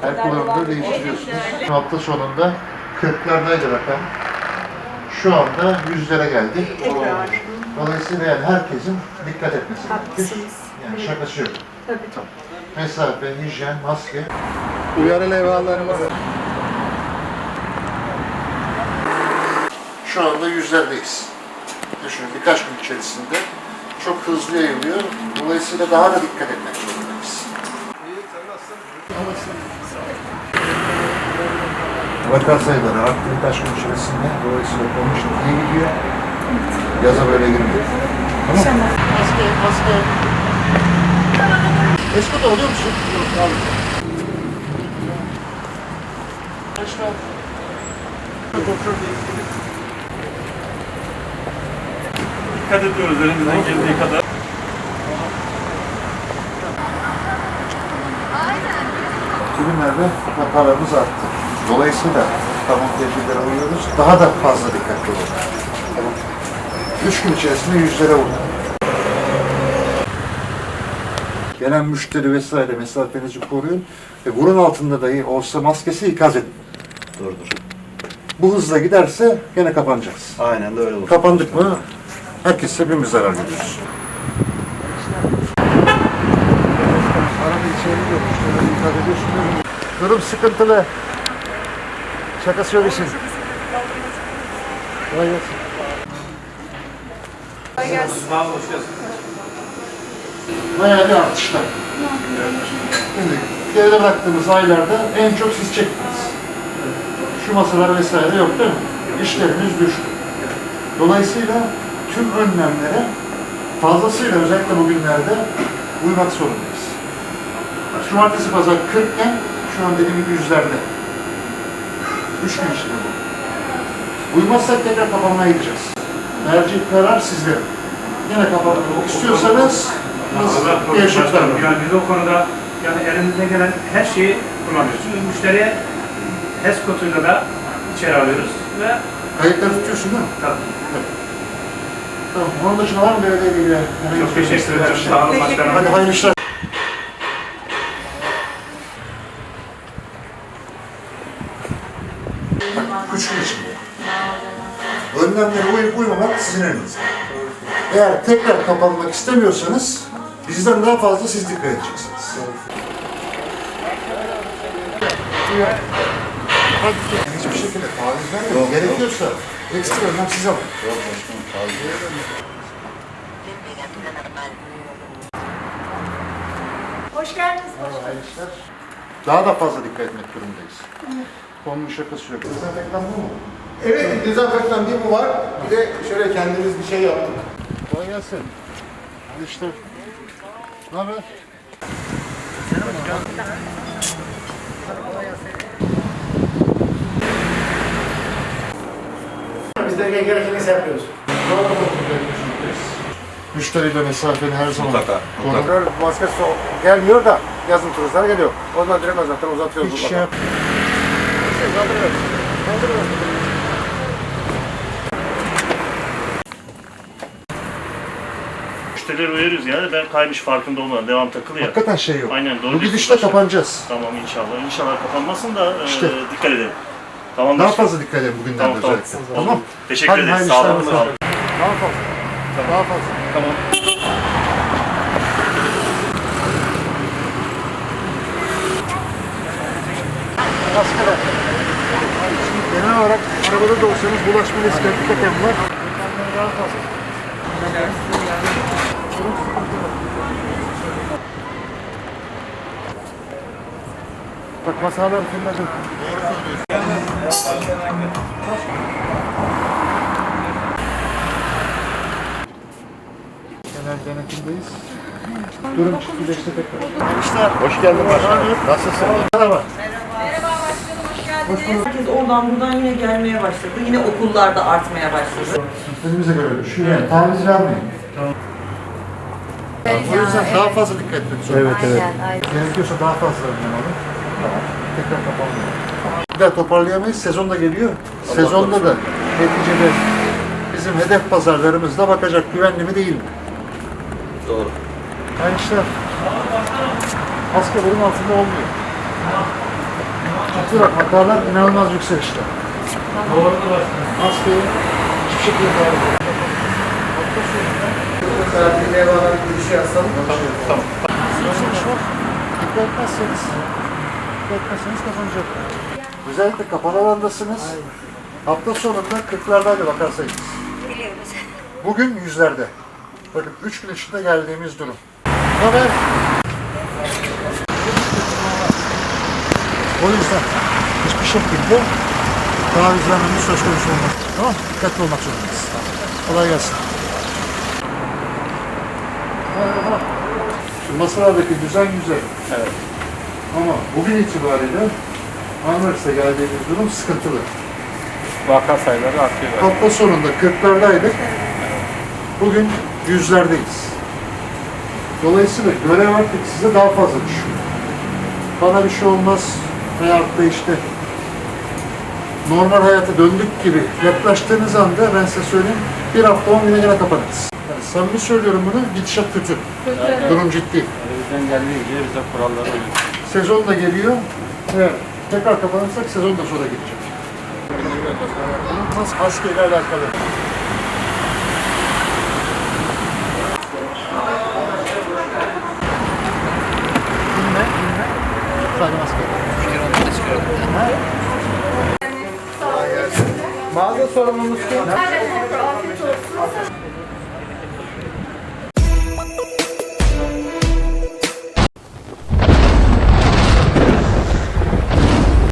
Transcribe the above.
Her kullanımda değiştiriyorsunuz. Hafta sonunda 40'lardaydı rakam. Şu anda yüzlere geldi. Tekrar. Dolayısıyla yani herkesin dikkat etmesi gerekir. Yani şakası yok. Tabii. Mesafe, hijyen, maske. Uyarı levhalarımız. Şu anda yüzlerdeyiz. Düşünün birkaç gün içerisinde çok hızlı yayılıyor. Dolayısıyla daha da dikkat etmek zorundayız. Vaka sayıları arttı gün içerisinde. Dolayısıyla konu şimdi iyi gidiyor. Yaza böyle girmiyor. Tamam mı? Maske, maske. Eskut alıyor musun? Yok, al. Başka. Dikkat ediyoruz elimizden geldiği kadar. Bugünlerde vakalarımız arttı. Dolayısıyla tamam tedbirlere uyuyoruz. Daha da fazla dikkatli olun. Tamam. Üç gün içerisinde yüzlere vurdu. Gelen müşteri vesaire mesafenizi koruyun. E, burun altında dahi olsa maskesi ikaz edin. Doğrudur. Bu hızla giderse gene kapanacağız. Aynen de öyle olur. Kapandık mı herkes hepimiz zarar görüyoruz. Arada içeri yok. Şöyle dikkat ediyorsunuz. Durum sıkıntılı. Şakası yok işin. Kolay gelsin. Bayağı bir artışlar. Şimdi geride bıraktığımız aylarda en çok siz çektiniz. Şu masalar vesaire yok değil mi? İşleriniz düştü. Dolayısıyla tüm önlemlere fazlasıyla özellikle bugünlerde uymak zorundayız. Cumartesi pazar 40 iken şu an dediğim gibi yüzlerde. Üç gün içinde bu. Uymazsak tekrar kapanmaya gideceğiz. Merci karar sizlerin. Yine kapatmak istiyorsanız var. Yani biz o konuda yani elimizden gelen her şeyi kullanıyoruz. Çünkü müşteriye HES koduyla da içeri alıyoruz ve Kayıtları tutuyorsun değil mi? tabii. Tamam. Onun dışında var mı belediye ilgili? Çok bir teşekkür ederim. Sağ olun başkanım. Hadi hayırlı işler. Bak, Üç gün içinde. Önlemlere uyup uymamak sizin elinizde. Eğer tekrar kapanmak istemiyorsanız bizden daha fazla siz dikkat edeceksiniz. Hiçbir şekilde taviz vermeyin. Gerekiyorsa ekstra önlem siz alın. Hoş geldiniz. Hayırlı işler. Daha da fazla dikkat etmek durumundayız. Konunun şakası yok. Dezenfektan bu mu? Evet, dezenfektan bir bu var. Bir de şöyle kendimiz bir şey yaptık. Kolay gelsin. Hadi işte. Ne haber? Biz de gerekeni yapıyoruz. Müşteriyle mesafeni her zaman Mutlaka, korun. Kontrol maske so- gelmiyor da yazın turistler geliyor. O zaman direkt zaten uzatıyoruz. Hiç şey yap. Kaldırıyoruz. Kaldırıyoruz. Müşterileri uyarıyoruz yani ben kaymış farkında olmadan devam takılı ya. Hakikaten şey yok. Aynen, doğru Bu gidişle kapanacağız. Tamam inşallah. İnşallah kapanmasın da e, İşte. dikkat edelim. Tamam Daha fazla dikkat edin bugünlerde Tamam, tamam. özellikle. Tamam. Teşekkür Hadi ederiz. hayırlı Sağ işler olun. bakalım. Sağ olun. Daha fazla. Daha fazla. Tamam. Maskeler. Şimdi genel olarak arabada da olsanız bulaşma riski hakikaten var. Önlemleri daha fazla. Sıkıntı. Bak masalar fırladı. Genel denetimdeyiz. Durum ciddileşti tekrar. İşler. Hoş geldin başkanım. Nasılsın? Merhaba. Herkes oradan buradan yine gelmeye başladı. Yine okullarda artmaya başladı. Sistemimize göre düşüyor. Yani taviz vermeyin. O yüzden daha fazla dikkat etmek zorundayız. Evet, evet. Gerekiyorsa daha fazla önlem. Tamam. Tekrar kapanmıyor. Bir daha toparlayamayız. Sezon da geliyor. Sezonda da neticede bizim hedef pazarlarımızda bakacak güvenli mi değil mi? Doğru. Yani işte maske burun altında olmuyor. Bak makarlar inanılmaz yükselişte. Doğrudur başkanım. Maskeyi hiçbir şekilde kalmıyor. Hafta sonunda Saatliğine bağlı bir şey yazsam. Tamam. Dikkat etmezseniz, dikkat etmezseniz kapanacak. Özellikle kapalı alandasınız. Hafta sonunda 40'lardaydı bakarsanız. Bugün yüzlerde. Bakın 3 gün içinde geldiğimiz durum. Haber. O yüzden hiçbir şekilde taviz vermemiz söz konusu olmaz. Tamam mı? Dikkatli olmak zorundayız. Kolay gelsin. Şu masalardaki düzen güzel. Evet. Ama bugün itibariyle Marmaris'te geldiğimiz durum sıkıntılı. Vaka sayıları artıyor. Hafta sonunda 40'lardaydık. Bugün yüzlerdeyiz. Dolayısıyla görev artık size daha fazla düşüyor. Bana bir şey olmaz veyahut da işte normal hayata döndük gibi yaklaştığınız anda ben size söyleyeyim bir hafta 10 güne gene kapanırız. Yani samimi söylüyorum bunu gidişat kötü. Durum ciddi. Bizden geldiğince bize kuralları uyuyor. Sezon da geliyor. Evet. Tekrar kapanırsak sezon da sonra gelecek. Mas maskeyle alakalı. Sadece maske. Mağaza sorumlusu kim? Afiyet olsun.